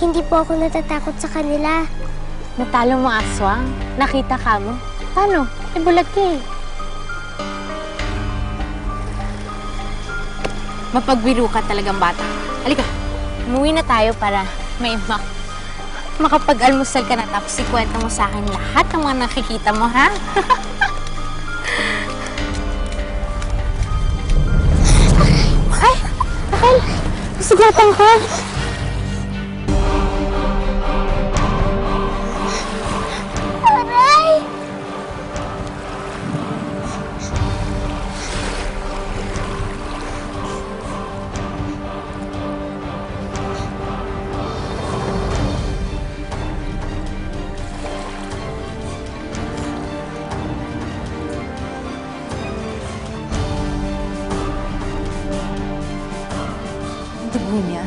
Hindi po ako natatakot sa kanila. Natalo mo aswang? Nakita ka mo? Paano? Eh, bulag ka eh. Mapagbiro ka talagang bata. Halika, umuwi na tayo para may mak makapag-almusal ka na tapos ikwento mo sa akin lahat ng mga nakikita mo, ha? Ay! Raquel! Sugatan ko! Dugo niya.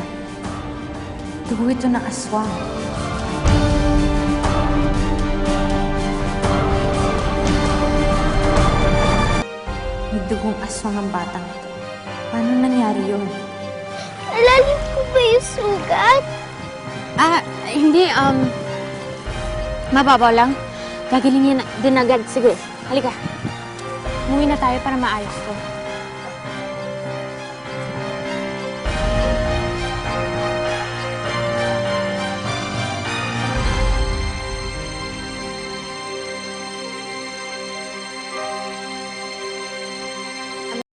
Dugo ito ng aswang. May dugong aswang ang batang ito. Paano nangyari yun? Malalim po ba yung sugat? Ah, hindi, um, mababaw lang. Gagalingin din agad. Sige, halika. Umuwi na tayo para maayos to.